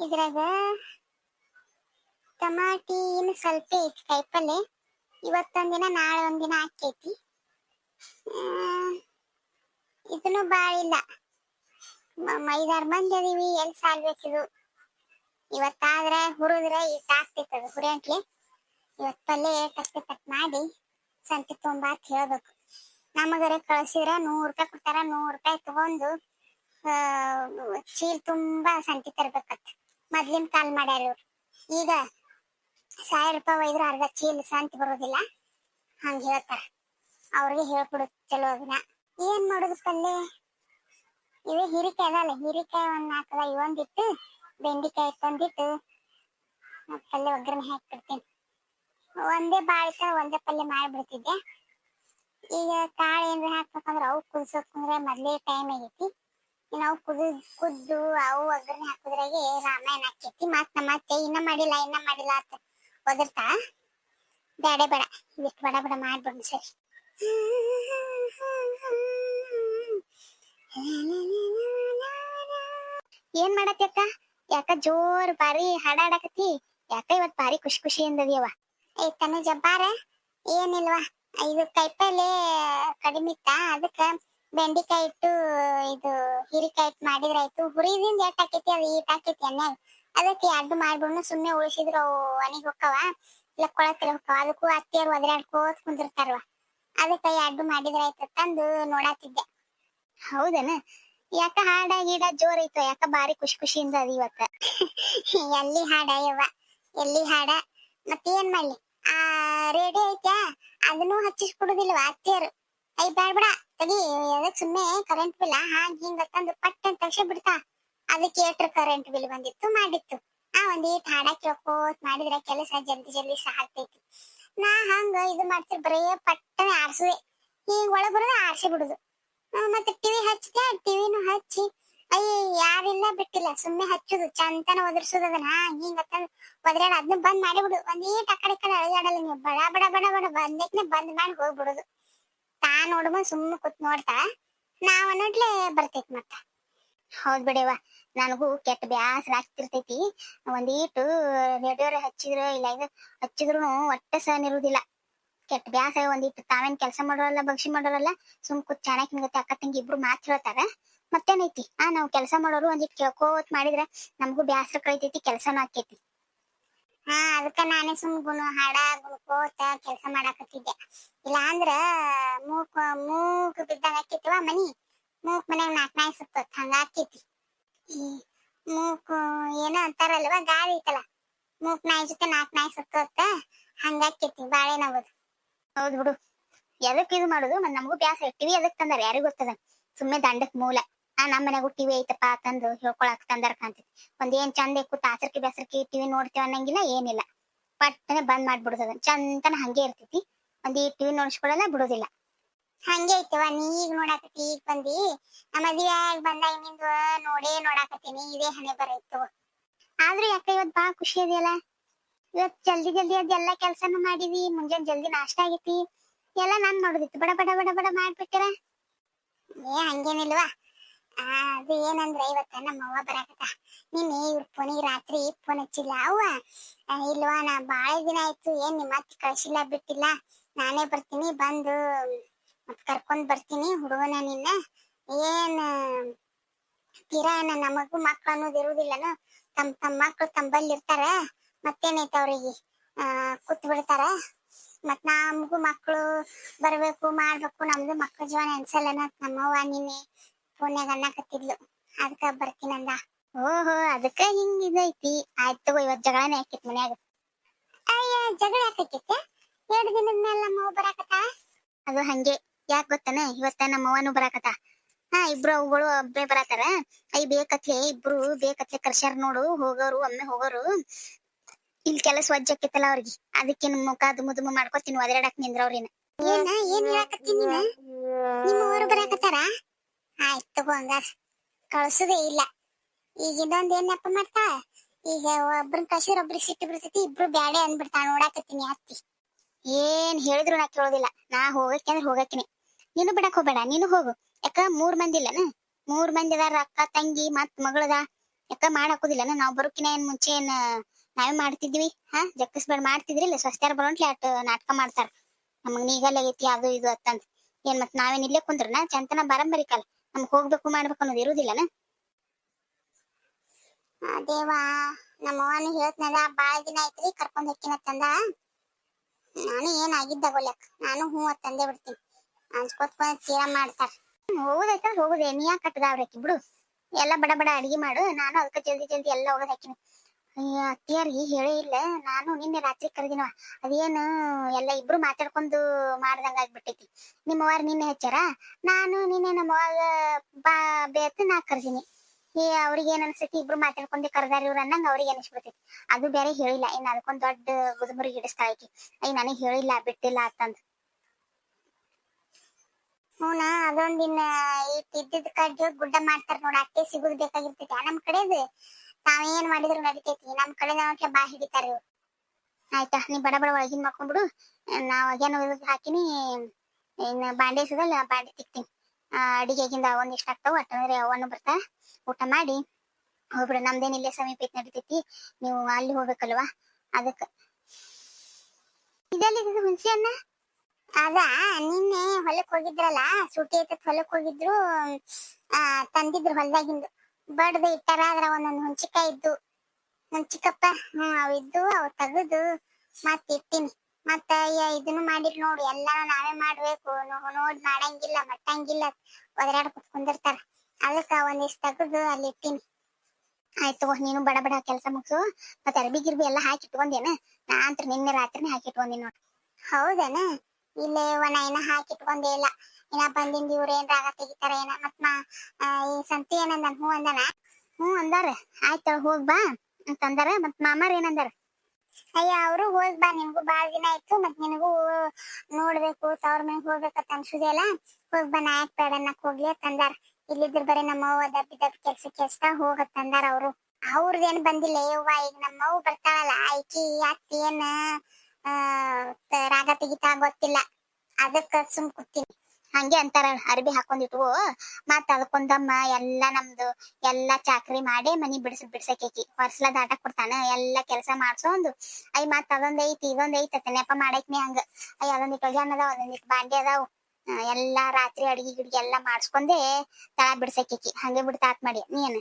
ಇದ್ರಾಗ ಟಮಾಟಿ ಇನ್ನು ಸ್ವಲ್ಪ ಐತಿ ಕಾಯಿಪಲ್ಲೆ. ಇವತ್ತೊಂದಿನ ನಾಳೆ ಒಂದಿನ ಹಾಕೈತಿ ಇದನ್ನು ಭಾಳ ಇಲ್ಲ. ಐದಾರು ಮಂದಿ ಅದೀವಿ ಎಲ್ಲಿ ಸಾಲ್ಬೇಕಿದು ಇವತ್ತಾದ್ರೆ ಹುರಿದ್ರೆ ಈ ಆಗ್ತೈತೆ ಅದು ಹುರಿಯಂಟ್ಲಿ ಇವತ್ತು ಪಲ್ಯ ಕಟ್ ಕಟ್ ಮಾಡಿ ಸಂತಿ ತುಂಬಾ ಹೇಳ್ಬೇಕು. ನಮಗರೆ ಕಳ್ಸಿದ್ರೆ ನೂರು ರೂಪಾಯಿ ಕೊಡ್ತಾರ, ನೂರು ರೂಪಾಯಿ ತಗೊಂಡು ಚೀಲ್ ತುಂಬಾ ಸಂತಿ ತರ್ಬೇಕತ್. ಮೊದ್ಲಿನ ಕಾಲ್ ಮಾಡ್ಯಾರ ಈಗ ಸಾವಿರ ರೂಪಾಯಿ ಒಯ್ದ್ರ ಅರ್ಧ ಚೀಲ ಸಂತ ಬರೋದಿಲ್ಲ. ಹಂಗ ಹೇಳ್ತಾರ. ಅವ್ರಿಗೆ ಹೇಳ್ಕೊಡು ಚಲೋ ಅದನ್ನ ಏನ್ ಮಾಡುದು ಪಲ್ಲೆ? ಇವ ಹೀರಿಕಾಯಿ ಅದಲ್ಲ, ಹೀರಿಕಾಯಿ ಒಂದ್ ನಾಲ್ಕದ ಇವೊಂದಿಟ್ಟು ಬೆಂಡಿಕಾಯಿ ತಂದಿಟ್ಟು ಪಲ್ಲೆ ಒಗ್ಗರಣೆ ಹಾಕ್ಬಿಡ್ತೀನಿ. ಒಂದೇ ಬಾಳಿಕ ಒಂದೇ ಪಲ್ಯ ಮಾಡ್ಬಿಡ್ತಿದ್ದೆ ಈಗ ಕಾಳು ಏನಾರ ಹಾಕ್ಬೇಕಂದ್ರೆ ಅವು ಕುದಿಸೋಕಂದ್ರೆ ಮೊದ್ಲೇ ಟೈಮ್ ಆಗೈತಿ. ಅವು ಕುದು, ಕುದ್ದು ಅವು ಒಗ್ಗರಣೆ ಹಾಕುದ್ರಾಗೆ ರಾಮಾಯಣ ಆಕೈತಿ. ಮತ್ ನಮ್ಮ ಅತ್ತೆ ಇನ್ನ ಮಾಡಿಲ್ಲ ಇನ್ನ ಮಾಡಿಲ್ಲ ಅಂತ ಒದರ್ತಾ? ಬೇಡ ಬೇಡ, ಇದಿಷ್ಟು ಬಡ ಬಡ ಮಾಡ್ಬಿಡ್ ಸರಿ. ಏನ್ ಮಾಡತ್ತಕ್ಕ ಯಾಕ ಜೋರ್ ಬಾರಿ ಹಾಡಾಡಕತ್ತಿ? ಯಾಕ ಇವತ್ ಬಾರಿ ಖುಷಿ ಖುಷಿ ಅಂದದಿಯವ ಏ ತನ ಜಬ್ಬಾರ ಏನಿಲ್ವಾ? ಇದು ಕೈಪಲ್ಲೆ ಕಡಿಮೆ ಇತ್ತ ಅದಕ್ಕ ಬೆಂಡಿಕಾಯಿ ಇಟ್ಟು, ಇದು ಹೀರಿಕಾಯಿ ಇಟ್ಟು ಮಾಡಿದ್ರಾಯ್ತು ಹುರಿದಿಂದ ಎಟ್ ಹಾಕೈತಿ? ಅದು ಈಟ್ ಹಾಕೈತಿ ಎಣ್ಣೆಗ ಅದಕ್ಕೆ ಅಡ್ಡು ಮಾಡ್ಬಿಡ್ನು ಸುಮ್ನೆ ಉಳಿಸಿದ್ರು ಅವು ಒಣಗಿ ಹೋಕ್ಕವ. ಇಲ್ಲ ಕೊಳತಿಲ್ಲ ಹೋಕ್ಕವ. ಅದಕ್ಕೂ ಅತ್ತಿಯರು ಒದರಾಡ್ಕೋತ ಕುಂದಿರ್ತಾರವ ಅದಕ್ಕೆ ಅಡ್ಡು ಮಾಡಿದ್ರಾಯ್ತು ತಂದು ನೋಡಾತಿದ್ದೆ. ಹೌದನ? ಯಾಕ ಹಾಡ ಗೀಡ ಜೋರ್ ಐತ? ಯಾಕ ಬಾರಿ ಖುಷಿ ಖುಷಿಯಿಂದ ಅದ ಇವತ್ತ? ಎಲ್ಲಿ ಹಾಡ ಯವ್ವ? ಎಲ್ಲಿ ಹಾಡ? ಮತ್ತೇನ್ ಮಾಡ್ಲಿ? ಆ ರೇಡಿಯೋ ಐತ್ಯಾ? ಅದನ್ನೂ ಹಚ್ಚಿಸ್ಕೊಡುದಿಲ್ವಾ ಅತ್ತಿಯರು? ಐ ಬ್ಯಾಡ ಬಿಡ. ತಗಿ, ಅದಕ್ಕೆ ಸುಮ್ಮನೆ ಕರೆಂಟ್ ಬಿಲ್ ಹಾಂಗ್ ಹಿಂಗ ತಂದು ಪಟ್ ಅಂತ ತಕ್ಷಣ ಬಿಡ್ತಾ. ಅದಕ್ಕೆ ಏಟ್ರ ಕರೆಂಟ್ ಬಿಲ್ ಬಂದಿತ್ತು, ಮಾಡಿತ್ತು. ಆ ಒಂದೀಟ್ ಹಾಡ ಕೇಳ್ಕೋತ್ ಮಾಡಿದ್ರೆ ಕೆಲಸ ಜಲ್ದಿ ಜಲ್ದಿ ಸಾಗ್ತೈತಿ. ನಾ ಹಂಗ ಇದು ಮಾಡ್ತಿರ್ ಬರೇ ಪಟ್ಟನೆ ಆರ್ಸುವೆ. ಹಿಂಗ್ ಒಳಗ್ ಬರೋದು ಆರ್ಸಿ ಬಿಡುದು. ಮತ್ತೆ ಟಿವಿ ಹಚ್ಚಿದೆ ಟಿವಿನು ಹಚ್ಚಿ. ಅಯ್ಯ, ಯಾರಿಲ್ಲ ಬಿಟ್ಟಿಲ್ಲ. ಸುಮ್ಮನೆ ಹಚ್ಚುದು, ಚಂತನ ಒದರ್ಸುದು ಅದನ್ನ. ಹಿಂಗ ಒದ್ರಾಡ ಅದನ್ನ ಬಂದ್ ಮಾಡಿಬಿಡು ಒಂದ್ ಈಟ್ ಆ ಕಡೆ ಕಡೆ ಅಳಿದಾಡಲ್ಲ ನೀವು. ಬಡ ಬಡ ಬಡ ಬಡ ಬಂದಕ್ಕೆ ಬಂದ್ ಮಾಡಿ ಹೋಗ್ಬಿಡುದು. ತಾ ನೋಡುಮ ಸುಮ್ಮನೆ ಕೂತ್ ನೋಡ್ತಾ. ನಾವ್ ಅನ್ನೋಡ್ಲೆ ಬರ್ತೈತಿ ಮತ್ತ. ಹೌದ್ ಬಿಡವ ನನಗೂ ಕೆಟ್ಟ ಬ್ಯಾಸರ ಆಗ್ತಿರ್ತೈತಿ. ಒಂದೀಟು ರೇಡಿಯೋರೆ ಹಚ್ಚಿದ್ರ ಇಲ್ಲ ಇದು ಹಚ್ಚಿದ್ರು ಒಟ್ಟ ಸಹನ ಇರುದಿಲ್ಲ. ಕೆಟ್ಟ ಬ್ಯಾಸ ಒಂದಿಟ್ಟು ತಾವೇನ್ ಕೆಲಸ ಮಾಡೋರಲ್ಲ, ಭಕ್ಷಿ ಮಾಡೋರಲ್ಲ, ಸುಮ್ ಕೂತ್ ಚೆನ್ನಾಗಿ ಹಿಂಗತ್ತೆ ಅಕ್ಕ ತಂಗಿ ಇಬ್ರು ಮಾತ್ ಹೇಳ್ತಾರ. ಮತ್ತೇನೈತಿ? ಆ, ನಾವ್ ಕೆಲಸ ಮಾಡೋರು ಒಂದಿಟ್ಟು ಕೇಳ್ಕೋತ್ ಮಾಡಿದ್ರ ನಮಗೂ ಬ್ಯಾಸರ ಕಳಿತೈತಿ, ಕೆಲಸನೂ ಆಕೈತಿ ಹಾ ಅದಕ್ಕ ನಾನೇ ಸುಮ್ ಗುಣ ಹಾಡ ಗುಣ್ಕೋತ ಕೆಲಸ ಮಾಡಾಕತ್ತಿದ್ದೆ. ಇಲ್ಲ ಅಂದ್ರ ಮೂಕ್ ಮೂಕ್ ಬಿದ್ದಂಗ ಆಕೈತಿವ ಮನಿ. ಮೂಕ್ ಮನ್ಯಾಗ ನಾಕ್ ನಾಯಿ ಸುತ್ತ ಹಂಗ ಆಕೈತಿ. ಮೂಕ್ ಏನೋ ಅಂತಾರಲ್ವ, ಗಾಳಿ ಐತಲ್ಲ. ಮೂಕ್ ನಾಯಿ ಜೊತೆ ನಾಕ್ ನಾಯಿ ಸುತ್ತ ಹಂಗ ಆಕೈತಿ, ಬಾಳೆ ನಗೋದು. ಹೌದ್ ಬಿಡು. ಎದಕ್ ಇದು ಮಾಡುದು? ಮತ್ ನಮಗೂ ಬ್ಯಾಸ ಇಟ್ಟಿವಿ ಎದಕ್ ತಂದಾರ? ಯಾರಿಗೂ ಗೊತ್ತದ? ಸುಮ್ನೆ ದಂಡಕ್ ಮೂಲ. ಆ ನಮ್ಮ ಮನೆಗೂ ಟಿವಿ ಐತಪ್ಪ ತಂದು ಹೇಳ್ಕೊಳಕ್ ತಂದರ್ ಕಾಣ್ತೈತಿ ಒಂದ್ ಏನ್ ಚಂದ ಕೂತ ಆಸರ್ಕಿ ಬೆಸರ್ಕಿ ಟಿವಿ ನೋಡ್ತೇವ ಅನ್ನಂಗಿಲ್ಲ, ಏನಿಲ್ಲ. ಪಟ್ಟನೆ ಬಂದ್ ಮಾಡ್ಬಿಡುದು ಚಂದನ ಹಂಗೆ ಇರ್ತೈತಿ. ಒಂದ್ ಈ ಟಿವಿ ನೋಡ್ಸ್ಕೊಳಲ್ಲ, ಬಿಡುದಿಲ್ಲ. ಹಂಗೆ ಐತವ ನೀ ಈಗ ನೋಡಾಕತಿ ಈಗ ಬಂದಿ. ನಮ್ಮ ಮದ್ವೆ ಆಗಿ ನಿಂದು ನೋಡೇ ನೋಡಾಕತ್ತೀನಿ, ಇದೇ ಹಣೆ ಬರೈತು ಆದ್ರೂ ಯಾಕ ಇವತ್ ಬಾ ಖುಷಿ ಇದೆಯಲ್ಲ ಇವತ್ ಜಲ್ದಿ ಜಲ್ದಿ ಅದೆಲ್ಲ ಕೆಲ್ಸನೂ ಮಾಡಿದಿ, ಮುಂಜಾನೆ ಜಲ್ದಿ ನಾಷ್ಟ ಆಗೈತಿ. ಎಲ್ಲ ನಾನ್ ಮಾಡುದಿತ್ತು. ಬಡ ಬಡ ಬಡ ಬಡ ಮಾಡ್ಬಿಟ್ಟಿರ? ಏ, ಹಂಗೇನಿಲ್ವಾ? ಅದು ಏನಂದ್ರೆ ಇವತ್ತ ನಮ್ಮ ಅವ್ವ ಬರಾಕತ್ತ. ನಿನ್ನೆ ಇವ್ರ ಫೋನಿಗೆ ರಾತ್ರಿ ಫೋನ್ ಹಚ್ಚಿಲ್ಲ. ಅವ್ವ ಇಲ್ವಾ, ನಾ ಬಾಳ ದಿನ ಆಯ್ತು, ಏನ್ ನಿಮ್ಮ ಅತ್ತಿ ಕಳ್ಸಿಲ್ಲ ಬಿಟ್ಟಿಲ್ಲ. ನಾನೇ ಬರ್ತೀನಿ, ಬಂದು ಕರ್ಕೊಂಡ್ ಬರ್ತೀನಿ ಹುಡುಗನ ನಿನ್ನ. ಏನ್ ತೀರಾ ನಮಗೂ ಮಕ್ಳು ಅನ್ನೋದು ಇರುದಿಲ್ಲನು, ತಮ್ ತಮ್ಮ ಮಕ್ಳು ತಂಬಲ್ಲಿ ಇರ್ತಾರ ಮತ್ತೇನೈತ ಆ ಕೂತ್ ಬಿಡ್ತಾರ. ಮತ್ ನಮಗೂ ಮಕ್ಳು ಬರಬೇಕು, ಮಾಡ್ಬೇಕು, ನಮ್ದು ಮಕ್ಳ ಜೀವನ ಅನ್ಸಲ್ಲ ನಮ್ಮವ್ವ ನಿನ್ನೆ. ಫೋನ್ಯಾಗ ಅನ್ನಕತ್ತಿದ್ಲು ಅದಕ್ಕ ಬರ್ತೀನಂದ ಓಹೋ ಅದಕ್ಕ ಹಿಂಗ ಇದೈತಿ? ಆಯ್ತು ತಗೋ ಇವತ್ ಜಗಳನೇ ಹಾಕಿತ್ ಮನ್ಯಾಗ. ಅಯ್ಯ ಜಗಳ ಯಾಕೈತಿ ಎರಡು ದಿನದ ಮೇಲೆ ನಮ್ಮವ್ವ ಬರಾಕತ್ತ? ಅದು ಹಂಗೆ. ಯಾಕ್ ಗೊತ್ತನ? ಇವತ್ತ ನಮ್ಮವ್ವನು ಬರಾಕತ್ತ. ಹಾ ಇಬ್ರು ಅವುಗಳು ಒಬ್ಬೇ ಬರಾತಾರ. ಐ ಬೇಕತ್ಲೆ ಇಬ್ರು ಬೇಕತ್ಲೆ ಕರ್ಸ್ಯಾರ ನೋಡು ಹೋಗೋರು ಒಮ್ಮೆ ಹೋಗೋರು. ಇಲ್ಲಿ ಕೆಲಸ ವಜ್ಜಾಕೈತಲ್ಲ ಅವ್ರಿಗೆ. ಅದಕ್ಕೆ ಮುಖ ಅದು ದುಮು ಮಾಡ್ಕೊತೀನಿ ಒದರಾಡಕ್ ನಿಂದ್ರವ್ರಿನ ಏನ ಏನ್ ಹೇಳಕತ್ತೀನಿ ನಿಮ್ಮ ಊರು ಬರಾಕತ್ತಾರ? ಆಯ್ತು ತಗೋ ಹಂಗಾರ. ಕಳ್ಸುದೇ ಇಲ್ಲ. ಈಗ ಇನ್ನೊಂದ್ ಏನಪ್ಪ ನೆಪ ಮಾಡ್ತಾ? ಈಗ ಒಬ್ರು ಕಳ್ಸಿದ್ರ ಒಬ್ರಿಗೆ ಸಿಟ್ಟು ಬಿಡ್ತೈತಿ, ಇಬ್ರು ಬ್ಯಾಡೆ ಅಂದ್ಬಿಡ್ತಾ ನೋಡಾಕತ್ತೀನಿ ಆಸ್ತಿ ಏನ್ ಹೇಳಿದ್ರು ನಾ ಕೇಳೋದಿಲ್ಲ. ನಾ ಹೋಗಕ್ಕೆ ಅಂದ್ರೆ ಹೋಗಕ್ಕಿನಿ. ನೀನು ಬಿಡಕ್ ಹೋಗ್ಬೇಡ, ನೀನು ಹೋಗು. ಯಾಕ ಮೂರ್ ಮಂದಿ ಇಲ್ಲನ? ಮೂರ್ ಮಂದಿ ಅದಾರ, ಅಕ್ಕ, ತಂಗಿ, ಮತ್ ಮಗಳದ. ಯಾಕ ಮಾಡಾಕೋದಿಲ್ಲ ನಾವ್ ಬರೋಕಿನ ಏನ್ ಮುಂಚೆ ಏನ್ ನಾವೇ ಮಾಡ್ತಿದ್ವಿ? ಹಾ ಜಕ್ಕಸ್ಬೇಡ ಮಾಡ್ತಿದ್ರಿಲ್ಲ ಸ್ವಸ್ತ್ಯಾರ ಬರೋಂಟ್ಲಿ ಅಟ್ ನಾಟಕ ಮಾಡ್ತಾರ. ನಮಗ್ ನೀಗಲ್ಲ ಐತಿ ಅದು ಇದು ಅತ್ತಂತ ಏನ್ ಮತ್ ನಾವೇನ್ ಇಲ್ಲೇ ಕುಂದ್ರನ? ಚಂತನ ಬರಂಬರಿಕಲ್ಲ ನಮ್ಗ್ ಹೋಗ್ಬೇಕು ಮಾಡ್ಬೇಕು ಅನ್ನೋದು ಇರುದಿಲ್ಲನ? ದೇವಾ ನಮ್ಮ ಅವ್ವನು ಹೇಳ್ತನದ ಬಾಳ ದಿನ ಐತ್ರಿ ಕರ್ಕೊಂಡ್ ಹೋಗ್ತೀನ ತಂದ ನಾನು ಏನ್ ಆಗಿದ್ದಾಗೊಲ್ಯಾಕ ನಾನು ಹ್ಞೂ ತಂದೆ ಬಿಡ್ತೀನಿ. ಅನ್ಸ್ಕೊತ್ ಚೀರ ಮಾಡ್ತಾರ. ಹೋಗುದೈತ ಹೋಗುದೆ. ನೀ ಯಾಕೆ ಕಟ್ಟದಾವ್ರಕಿ ಬಿಡು. ಎಲ್ಲ ಬಡ ಬಡ ಅಡಿಗೆ ಮಾಡು. ನಾನು ಅದಕ್ಕೆ ಜಲ್ದಿ ಜಲ್ದಿ ಎಲ್ಲ ಹೋಗೋದ್ ಹಾಕಿನಿ. ಅತ್ತಿಯಾರಿಗೆ ಹೇಳೇ ಇಲ್ಲ. ನಾನು ನಿನ್ನೆ ರಾತ್ರಿ ಕರೆದಿನವ ಅದೇನು ಎಲ್ಲ ಇಬ್ರು ಮಾತಾಡ್ಕೊಂಡು ಮಾಡ್ದಂಗ ಆಗ್ಬಿಟ್ಟೈತಿ. ನಿಮ್ಮ ಅವ್ವಾರ ನಿನ್ನೆ ಹಚ್ಚಾರ? ನಾನು ನಿನ್ನೆ ನಮ್ಮ ಅವ್ವಾಗ ಬಾ, ಬೇತ ನಾ ಕರ್ದಿನಿ. ಏ, ಅವ್ರಿಗೆ ಏನ್ ಅನ್ಸತಿ? ಇಬ್ರು ಮಾತಾಡ್ಕೊಂಡೆ ಕರ್ದಾರ ಇವ್ರ ಅನ್ನಂಗ ಅವ್ರಿಗೆ ಅನಿಸ್ಬಿಡ್ತೈತಿ. ಅದು ಬೇರೆ ಹೇಳಿಲ್ಲ. ಇನ್ ಅದಕ್ಕೊಂದ್ ದೊಡ್ಡ ಗುದ್ಮುರಿ ಹಿಡಿಸ್ತಾ ಐತಿ ಅಯ್ಯ, ನನಗೆ ಹೇಳಿಲ್ಲ, ಬಿಟ್ಟಿಲ್ಲ ಅಂತಂದ್. ಹೂನ ಅದೊಂದಿನ ಈ ತಿದ್ದಿದ್ ಕಡ್ಡಿ ಗುಡ್ಡ ಮಾಡ್ತಾರ ನೋಡ. ಅಟ್ಟೆ ಸಿಗುದ್ ಬೇಕಾಗಿರ್ತೈತಿ. ನಮ್ ಕಡೆದು ನಾವೇನ್ ಮಾಡಿದ್ರು ನಡಿತೈತಿ? ನಮ್ ಕಡೆ ನಾವ್ ಬಾ ಹಿಡಿತಾರ. ಆಯ್ತಾ, ನೀ ಬಡ ಬಡ ಒಳಗಿನ್ ಮಾಡ್ಕೊಂಡ್ಬಿಡು ನಾವ್ ಅಗೇನು ಹಾಕಿನಿ. ಇನ್ ಬಾಂಡೆ ಸಿಗಲ್ಲ ಬಾಂಡೆ ತಿಕ್ತೀನಿ. ಅಡಿಗೆಗಿಂದ ಒಂದಿಷ್ಟ ಆಗ್ತಾವ ಅಟ್ಟಂದ್ರೆ ಅವನು ಬರ್ತಾ. ಊಟ ಮಾಡಿ. ಹೋಗ್ಬಿಡು, ನಮ್ದೇನ್ ಇಲ್ಲೇ ಸಮೀಪ ಐತಿ ನಡಿತೈತಿ. ನೀವು ಅಲ್ಲಿ ಹೋಗ್ಬೇಕಲ್ವಾ? ಅದಕ್ಕ. ಇದೆಲ್ಲಿ ಹುಣಸೆ ಅನ್ನ? ಅದ, ನಿನ್ನೆ ಹೊಲಕ್ ಹೋಗಿದ್ರಲ್ಲ, ಸೂಟಿ ಐತತ್ ಹೊಲಕ್ ಹೋಗಿದ್ರು. ಆ, ತಂದಿದ್ರು ಹೊಲ್ದಾಗಿಂದು. ಬಡ್ದು ಇಟ್ಟಾರ ಅದ್ರ ಒಂದೊಂದ್ ಹುಂಚಿಕಾಯಿ ಇದ್ದು ನಮ್ ಚಿಕ್ಕಪ್ಪ, ಹ್ಮ್, ಅವ್ ಇದ್ದು, ಅವ್ ತೆಗದು ಮತ್ ಇಟ್ಟಿನಿ. ಮತ್ತ ಇದನ್ನು ಮಾಡಿರ್ ನೋಡು, ಎಲ್ಲಾನು ನಾವೇ ಮಾಡ್ಬೇಕು. ನೋಡ್ ಮಾಡಂಗಿಲ್ಲ ಮಟ್ಟಂಗಿಲ್ಲ ಒದರಾಡ್ ಕುತ್ಕೊಂಡಿರ್ತಾರ ಅದಕ್ಕ ಒಂದಿಷ್ಟ್ ತಗದು ಅಲ್ಲಿ ಇಟ್ಟಿನಿ. ಆಯ್ತು ನೀನು ಬಡ ಬಡ ಕೆಲಸ ಮುಗಿಸು. ಮತ್ತೆ ಅರ್ಬಿ ಗಿರ್ಬಿ ಎಲ್ಲಾ ಹಾಕಿ ಇಟ್ಕೊಂಡೇನ? ನಾ ಅಂತ ನಿನ್ನೆ ರಾತ್ರಿನೇ ಹಾಕಿ ಇಟ್ಕೊಂದಿನಿ ನೋಡ್. ಹೌದನ? ಇಲ್ಲೇ ಒಣ ಏನ ಹಾಕಿ ಇಟ್ಕೊಂಡೆ ಇಲ್ಲ. ಇನ್ನ ಬಂದಿಂದ ಇವ್ರ ಏನ್ ರಾಗ ತೆಗಿತಾರ ಏನ? ಮತ್ ಆ, ಈ ಸಂತಿ ಏನಂದ ಹ್ಞೂ ಅಂದನ? ಹ್ಞೂ ಅಂದಾರ. ಆಯ್ತ ಹೋಗ್ ಬಾ ಅಂತ ಅಂದಾರ ಮತ್ ಮಾಮಾರ್ ಏನಂದಾರ ಅಯ್ಯ ಅವರು ಹೋಗ್ ಬಾ. ನಿಮ್ಗೂ ಬಾಳ್ ದಿನ ಆಯ್ತು. ಮತ್ ನಿನಗೂ ನೋಡ್ಬೇಕು. ತವ್ರ ಮನೆಗ್ ಹೋಗ್ಬೇಕಂತ ಅನ್ಸುದಿಲ್ಲ ಹೋಗ್ ಬಾ ನಾ ಯಾಕ್ ಬೇಡ ಅನ್ನಕ್ ಹೋಗ್ಲಿ ಅಂತಂದಾರ. ಇಲ್ಲಿದ್ರ ಬರೀ ನಮ್ಮ ಅವ್ವ ದಬ್ಬಿ ದಬ್ಬಿ ಕೆಲ್ಸಕ್ಕೆ ಎಷ್ಟ ಹೋಗತ್ತಂದಾರ ಅವ್ರು ಅವರು. ಅವ್ರದೇನ್ ಬಂದಿಲ್ಲ. ಯವ್ವ ಈಗ ನಮ್ಮ ಅವ್ವ ಬರ್ತಾಳಲ್ಲ. ಆಕಿ ಅತ್ತಿ ಏನ್ ರಾಗ ತೆಗಿತಾ ಗೊತ್ತಿಲ್ಲ. ಅದಕ್ಕ ಸುಮ್ ಕೂತೀನಿ. ಹಂಗೆ ಅಂತಾರ ಅರ್ಬಿ ಹಾಕೊಂಡಿಟ್ವು. ಮತ್ ಅದಕ್ಕೊಂದಮ್ಮ ಎಲ್ಲಾ ನಮ್ದು ಎಲ್ಲಾ ಚಾಕ್ರಿ ಮಾಡಿ ಮನಿ ಬಿಡ್ಸ, ಬಿಡ್ಸಕೇಕಿ. ಹೊರ್ಸ್ಲ ದಾಟ ಕೊಡ್ತಾನ. ಎಲ್ಲಾ ಕೆಲಸ ಮಾಡ್ಸೋಂದು. ಐ ಮತ್ ಅದೊಂದ್ ಐತಿ, ಇದೊಂದ್ ಐತಿ ನೆಪ ಮಾಡೈತ್ನಿ ಹಂಗ. ಅಯ್ಯ ಅದೊಂದಿಟ್ ಒಗ್ಯಾನ ಅದಾವ ಅದೊಂದಿಟ್ ಬಾಂಡೆ ಅದಾವ. ಎಲ್ಲಾ ರಾತ್ರಿ ಅಡಿಗೆ ಗಿಡಿಗೆ ಎಲ್ಲಾ ಮಾಡ್ಸ್ಕೊಂಡೆ ತಳ ಬಿಡ್ಸಕೇಕಿ. ಹಂಗೆ ಬಿಡ್ತಾತ್ ಮಾಡಿ. ನೀನ್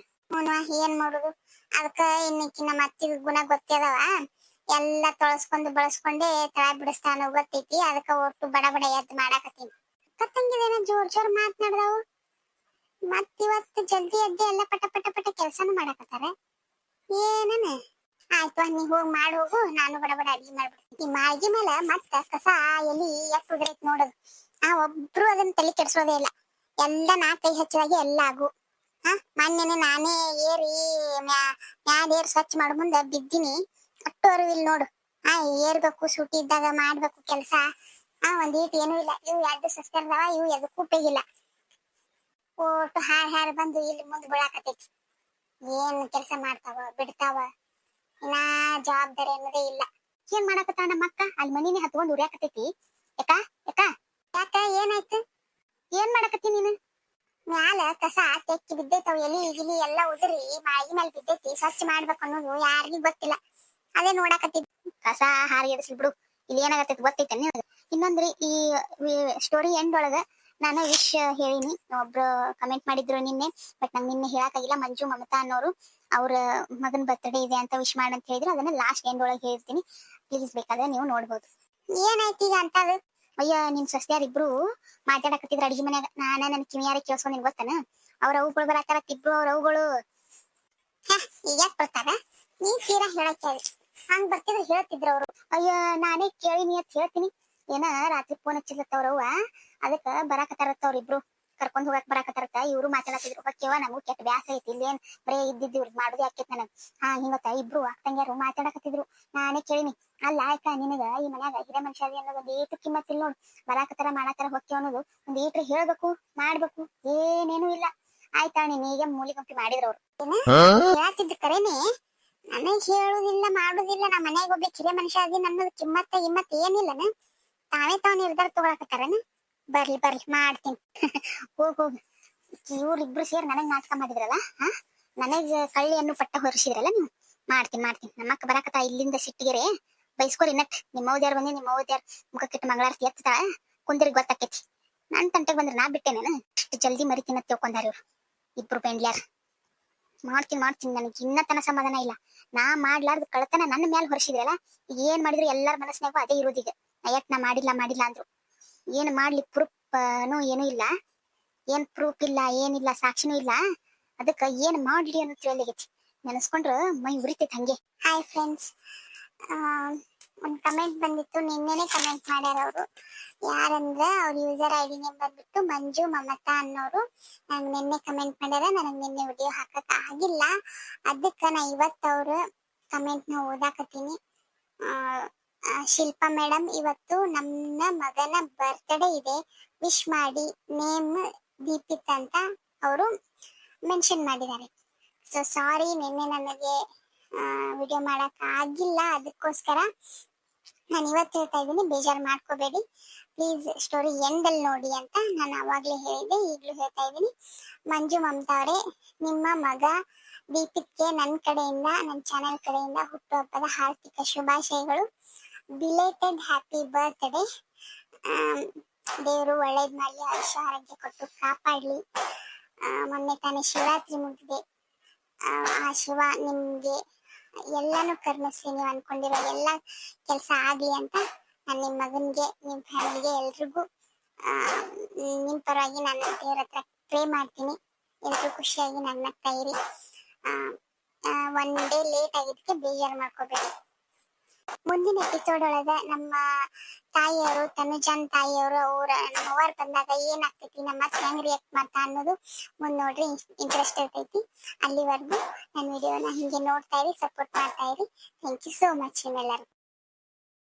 ಏನ್? ಮಾಡುದು? ಅದಕ್ಕ ಇನ್ನಿಕ್ಕಿ ನಮ್ಮ ಅತ್ತಿಗ ಗುಣ ಗೊತ್ತದವ ಎಲ್ಲಾ ತೊಳಸ್ಕೊಂಡು ಬಳಸ್ಕೊಂಡೆ ತಳ ಬಿಡಿಸ್ತಾನ ಗೊತ್ತೈತಿ. ಅದಕ್ಕ ಒಟ್ಟು ಬಡ ಬಡ ಎದ್ದು ಮಾಡಾಕತ್ತೀನಿ. ಕತ್ತಂಗಿದೇನ ಜೋರ್ ಜೋರ್ ಮಾತನಾಡ್ದವು. ಮತ್ ಇವತ್ತು ಜಲ್ದಿ ಎದ್ದು ಎಲ್ಲ ಪಟ ಪಟ ಪಟ ಕೆಲ್ಸಾನು ಮಾಡಾಕತ್ತಾರ. ಏನನ? ಆಯ್ತು ನೀ ಹೋಗಿ ಮಾಡಿ, ಹೋಗು. ನಾನು ಬಡ ಬಡ ಅಡಿಗೆ ಮಾಡ್ಬಿಡ್ತೀನಿ. ಮಾಳ್ಗಿ ಮೇಲೆ ಮತ್ತ ಕಸ, ಎಲಿ ಎಷ್ಟ್ ಉದ್ರೈತ್ ನೋಡೋದು ಆ ಒಬ್ರು ಅದನ್ನ ತಲೆ ಕೆಡ್ಸೋದೇ ಇಲ್ಲ. ಎಲ್ಲ ನಾ ಕೈ ಹಚ್ಚಿದಾಗೆ ಎಲ್ಲ ಆಗು. ಹಾ ಮೊನ್ನೆನೆ ನಾನೇ ಏರಿ ಮ್ಯಾ- ಮ್ಯಾಲೇರ್ ಸ್ವಚ್ಛ ಮಾಡ ಮುಂದ ಬಿದ್ದೀನಿ. ಅಟ್ಟು ಇಲ್ಲಿ ನೋಡು. ಆ, ಏರ್ಬೇಕು, ಸೂಟಿ ಇದ್ದಾಗ ಮಾಡ್ಬೇಕು ಕೆಲ್ಸ. ಆ, ಒಂದ್ ಈಟ್ ಏನೂ ಇಲ್ಲ. ಇವು ಎರಡು ಸಸ್ಕರ್ದವ ಇವು ಎದಕ್ಕೂ ಉಪಯೋಗಿಲ್ಲ. ಒಟ್ಟು ಹಾರ್ ಹಾರ್ ಬಂದು ಇಲ್ಲಿ ಮುಂದ್ ಬೀಳಾಕತೈತಿ ಏನ್ ಕೆಲಸ ಮಾಡ್ತಾವ, ಬಿಡ್ತಾವ, ಇನ್ನ ಜವಾಬ್ದಾರಿ ಅನ್ನೋದೇ ಇಲ್ಲ. ಏನ್ ಮಾಡಾಕತ್ತಾವ ನಮ್ಮ ಅಕ್ಕ ಅಲ್ಲಿ ಮನಿನೇ ಹತ್ಕೊಂಡ್ ಉರಿಯಾಕತೈತಿ ಯಾಕ? ಯಾಕ? ಯಾಕ? ಏನಾಯ್ತು? ಏನ್ ಮಾಡಕತ್ತಿ ನೀನು? ಮ್ಯಾಲ ಕಸ ತೆಕ್ಕಿ ಬಿದ್ದೈತವ, ಎಲಿ, ಗಿಲಿ ಎಲ್ಲಾ ಉದುರಿ ಮಾಗಿ ಮೇಲೆ ಬಿದ್ದೈತಿ. ಸ್ವಚ್ಛ ಮಾಡ್ಬೇಕು ಅನ್ನೋದು ಯಾರಿಗೂ ಗೊತ್ತಿಲ್ಲ. ಅದೇ ನೋಡಾಕತ್ತಿದ್ ಕಸ ಹಾರಿ ಬಿಡು. ಇಲ್ಲಿ ಏನಾಗತ್ತೈತಿ ಗೊತ್ತೈತೆ ಇನ್ನೊಂದ್ರಿ ಈ ಸ್ಟೋರಿ ಎಂಡ್ ಒಳಗ ನಾನು ವಿಶ್ ಹೇಳಿನಿ. ಒಬ್ರು ಕಮೆಂಟ್ ಮಾಡಿದ್ರು ನಿನ್ನೆ ಬಟ್ ನಂಗೆ ನಿನ್ನೆ ಹೇಳಕ್ಕಾಗಿಲ್ಲ ಮಂಜು, ಮಮತಾ ಅನ್ನೋರು ಅವ್ರ ಮಗನ ಬರ್ತ್ಡೇ ಇದೆ ಅಂತ ವಿಶ್ ಮಾಡಿ ಅಂತ ಹೇಳಿದ್ರು. ಅದನ್ನ ಲಾಸ್ಟ್ ಎಂಡ್ ಒಳಗೆ ಹೇಳ್ತೀನಿ. ಪ್ಲೀಸ್ ಬೇಕಾದ್ರೆ ನೀವು ನೋಡ್ಬೋದು. ಏನಾಯ್ತು ಈಗ ಅಂತ ಅಯ್ಯ, ನಿನ್ ಸಸ್ಯಾರಿಬ್ರು ಮಾತಾಡಕತ್ತಿದ್ರ ಅಡಿಗೆ ಮನ್ಯಾಗ. ನಾನ ನನ್ ಕಿವಿಯಾರ ನಿನ್ ಗೊತ್ತಾನ? ಅವ್ರ ಅವುಗಳು ಬರಾತಾರ ಇಬ್ರು ಅವ್ರ ಅವುಗಳು. ಈಗ ಬರ್ತಾರ? ನೀನ್ ತೀರಾ ಹೇಳಕ್ಕೆ ಹೇಳಿ ಹಂಗ್ ಬರ್ತಿದ್ರ ಹೇಳ್ತಿದ್ರ ಅವ್ರು. ಅಯ್ಯೋ ನಾನೇ ಕೇಳಿನಿ ಅಂತ ಹೇಳ್ತೀನಿ. ಏನ ರಾತ್ರಿ ಫೋನ್ ಹಚ್ಚಿಲ್ಲತ್ತವ್ರವ್ವ ಅದಕ್ಕ ಬರಾಕತ್ತಾರತ್ತ ಅವ್ರಿಬ್ರು ಕರ್ಕೊಂಡ್ ಹೋಗಕ್ ಬರಾಕತ್ತಾರತ್ತ. ಇವ್ರು ಮಾತಾಡತ್ತಿದ್ರು ಓಕೆವ ನಮಗೂ ಕೆಟ್ಟ ಬ್ಯಾಸ ಐತಿ. ಇಲ್ಲೇನ್ ಬರೇ ಇದ್ದಿದ್ದು ಇವ್ರಿಗೆ ಮಾಡುದ ಆಕೇತ್ ನನಗ್. ಹಾ ಹಿಂಗತ್ತ. ಇಬ್ರು ಅಕ್ಕಂಗ್ಯಾರು ಮಾತಾಡಕತ್ತಿದ್ರು. ನಾನೇ ಕೇಳಿನಿ. ಅಲ್ಲ ಆಯ್ತಾ ನಿನಗ ಈ ಮನ್ಯಾಗ ಹಿರೇ ಮನುಷ್ಯ ಅದಿ ಅನ್ನೋದು ಒಂದ್ ಏಟು ಕಿಮ್ಮತ್ ಇಲ್ಲ ನೋಡು. ಬರಾಕತ್ತಾರ ಮಾಡಾತಾರ ಹೊಕ್ಕೆ ಅನ್ನೋದು ಒಂದ್ ಏಟ್ರ ಹೇಳ್ಬೇಕು ಮಾಡ್ಬೇಕು. ಏನೇನು ಇಲ್ಲ. ಆಯ್ತಾ ನೀನ್ ಈಗ ಮೂಲಿಗುಂಪಿ ಮಾಡಿದ್ರು ಅವ್ರು. ಹೇಳತ್ತಿದ್ದ ಕರೇನೆ ನನಗ್ ಹೇಳುದಿಲ್ಲ ಮಾಡುದಿಲ್ಲ ನಮ್ಮ ಮನ್ಯಾಗ ಒಬ್ಬ ಕಿರಿಯ ಮನುಷ್ಯ ಅದಿ ಅನ್ನೋದು ಕಿಮ್ಮತ್ತ ಗಿಮ್ಮತ್ ಏನಿಲ್ಲನ? ತಾವೇ ತಾವ್ ನಿರ್ಧಾರ ತಗೊಳಕತ್ತಾರನ? ಬರ್ಲಿ ಬರ್ಲಿ, ಮಾಡ್ತೀನಿ. ಹೋಗ್ ಹೋಗ್. ಇವ್ರಿಬ್ರು ಸೇರಿ ನನಗ್ ನಾಟಕ ಮಾಡಿದ್ರಲ್ಲ, ಹಾ? ನನಗ್ ಕಳ್ಳಿಯನ್ನು ಪಟ್ಟ ಹೊರಿಸಿದ್ರಲ್ಲ ನೀವು? ಮಾಡ್ತೀನಿ ಮಾಡ್ತೀನಿ. ನಮ್ಮಕ್ಕ ಬರಾಕತ್ತ ಇಲ್ಲಿಂದ ಸಿಟ್ಟಿಗೆರೆ. ಬೈಸ್ಕೋರಿ ನಟ್. ನಿಮ್ಮ ಓದ್ಯಾರ ಬಂದಿ, ನಿಮ್ಮ ಮೌದ್ಯಾರ್ ಮುಖಕ್ಕಿಟ್ಟು ಮಂಗಳಾರತಿ ಎತ್ತದ ಕುಂದಿರಿ, ಗೊತ್ತಾಕೈತಿ. ನನ್ ತಂಟೆಗೆ ಬಂದ್ರೆ ನಾ ಬಿಟ್ಟೆನೇನು? ಇಷ್ಟು ಜಲ್ದಿ ಮರಿತೀನಿ ತಿಳ್ಕೊಂಡಾರ ಇವ್ರು. ಇಬ್ರು ಪೆಂಡ್ಲ್ಯಾರ್. ಮಾಡ್ತೀನಿ ಮಾಡ್ತೀನಿ. ನನಗೆ ಇನ್ನ ತನ ಸಮಾಧಾನ ಇಲ್ಲ. ನಾ ಮಾಡ್ಲಾರ್ದ ಕಳ್ತನ ನನ್ನ ಮ್ಯಾಲ ಹೊರಿಸಿದ್ರಲ್ಲ, ಈಗ ಏನ್ ಮಾಡಿದ್ರು ಎಲ್ಲಾರ ಮನಸ್ಸಿನಾಗೂ ಅದೇ ಇರೋದೀಗ ನಾ ಯಾಕ್ ನಾ ಮಾಡಿಲ್ಲ ಮಾಡಿಲ್ಲ ಅಂದ್ರು. ಏನ್ ಮಾಡ್ಲಿ, ಪ್ರೂಫ್ನು ಏನೂ ಇಲ್ಲ. ಏನ್ ಪ್ರೂಫ್ ಇಲ್ಲ, ಏನಿಲ್ಲ, ಸಾಕ್ಷಿನೂ ಇಲ್ಲ. ಅದಕ್ಕ ಏನ್ ಮಾಡ್ಲಿ ಅನ್ನೋ ತಿಳಿಯಾಗೈತಿ ನೆನೆಸ್ಕೊಂಡ್ರ ಮೈ ಉರಿತೈತಿ ಹಂಗೆ. ಹಾಯ್ ಫ್ರೆಂಡ್ಸ್ ಕಮೆಂಟ್ ಬಂದಿತ್ತು, ನಿನ್ನೆನೆ ಕಮೆಂಟ್ ಮಾಡ್ಯಾರ ಅವರು. ಯಾರಂದ್ರೆ ಅವ್ರ ಯೂಸರ್ ಐ ಡಿ ನೇಮ್ ಬಂದ್ಬಿಟ್ಟು ಮಂಜು ಮಮತಾ ಅನ್ನೋರು. ನಂಗೆ ನಿನ್ನೆ ಕಮೆಂಟ್ ಮಾಡ್ಯಾರ, ನನಗೆ ನಿನ್ನೆ ವಿಡಿಯೋ ಹಾಕಕ್ ಆಗಿಲ್ಲ. ಅದಕ್ಕ ನಾ ಇವತ್ತು ಅವ್ರ ಕಮೆಂಟ್ನ ಓದಾಕತ್ತೀನಿ. ಶಿಲ್ಪಾ ಮೇಡಮ್ ಇವತ್ತು ನನ್ನ ಮಗನ ಬರ್ತ್ಡೇ ಇದೆ. ವಿಶ್ ಮಾಡಿ ನೇಮ್ ದೀಪಿತ್ ಅಂತ ಅವರು ಮೆನ್ಷನ್ ಮಾಡಿದ್ದಾರೆ. ಸೊ ಸಾರಿ ನಿನ್ನೆ ನನಗೆ ವಿಡಿಯೋ ಮಾಡಕ್ ಆಗಿಲ್ಲ. ಅದಕ್ಕೋಸ್ಕರ ನಾನು ಇವತ್ತು ಹೇಳ್ತಾ ಇದ್ದೀನಿ, ಬೇಜಾರು ಮಾಡ್ಕೋಬೇಡಿ. ಪ್ಲೀಸ್ ಸ್ಟೋರಿ ಎಂಡಲ್ಲಿ ನೋಡಿ ಅಂತ ನಾನು ಅವಾಗಲೇ ಹೇಳಿದೆ ಈಗಲೂ ಹೇಳ್ತಾ ಇದ್ದೀನಿ. ಮಂಜು ಮಮತಾ ಅವರೇ ನಿಮ್ಮ ಮಗ ದೀಪಿತ್ಗೆ ನನ್ನ ಕಡೆಯಿಂದ ನನ್ನ ಚಾನೆಲ್ ಕಡೆಯಿಂದ ಹುಟ್ಟುಹಬ್ಬದ ಹಾರ್ದಿಕ ಶುಭಾಶಯಗಳು. ಬಿಲೇಟೆಡ್ ಹ್ಯಾಪಿ ಬರ್ತ್ಡೇ ದೇವರು ಒಳ್ಳೇದು ಮಾಡಿ, ಆಯುಷ್ಯ ಆರೋಗ್ಯ ಕೊಟ್ಟು ಕಾಪಾಡಲಿ. ಮೊನ್ನೆ ತಾನೇ ಶಿವರಾತ್ರಿ ಮುಗಿದೆ ಆ ಶಿವ ನಿಮ್ಗೆ ಎಲ್ಲಾನು ಕರ್ಣಿಸ್ಲಿ ನೀವು ಅನ್ಕೊಂಡಿರೋ ಎಲ್ಲ ಕೆಲಸ ಆಗ್ಲಿ ಅಂತ ನಾನು ನಿಮ್ಮ ಮಗನ್ಗೆ ನಿಮ್ಮ ಫ್ಯಾಮಿಲಿಗೆ ಎಲ್ರಿಗೂ ಆ, ನಿಮ್ ಪರವಾಗಿ ನಾನು ದೇವ್ರ ಹತ್ರ ಪ್ರೇ ಮಾಡ್ತೀನಿ. ಎಲ್ರು ಖುಷಿಯಾಗಿ ನನ್ನ ಇರಿ. ಒನ್ ಡೇ ಲೇಟ್ ಆಗಿದ್ದಕ್ಕೆ ಬೇಜಾರು ಮಾಡ್ಕೋಬೇಡಿ. ಮುಂದಿನ ಎಪಿಸೋಡ್ ಒಳಗ ನಮ್ಮ ತಾಯಿಯವರು, ತನುಜನ್ ತಾಯಿಯವರು, ಅವ್ರ ಅವರ್ ಬಂದಾಗ ಏನಾಗ್ತೈತಿ, ನಮ್ಮ ಹೆಂಗ್ ರಿಯಾಕ್ಟ್ ಮಾಡ್ತಾ ಅನ್ನೋದು ಮುಂದ್ ನೋಡ್ರಿ ಇಂಟ್ರೆಸ್ಟ್ ಇರ್ತೈತಿ. ಅಲ್ಲಿವರೆಗೂ ನನ್ನ ವಿಡಿಯೋನ ಹಿಂಗೆ ನೋಡ್ತಾ ಇರಿ ಸಪೋರ್ಟ್ ಮಾಡ್ತಾ ಇರಿ. ಥ್ಯಾಂಕ್ ಯು ಸೋ ಮಚ್ ನಿಮ್ಮೆಲ್ಲರಿಗೂ.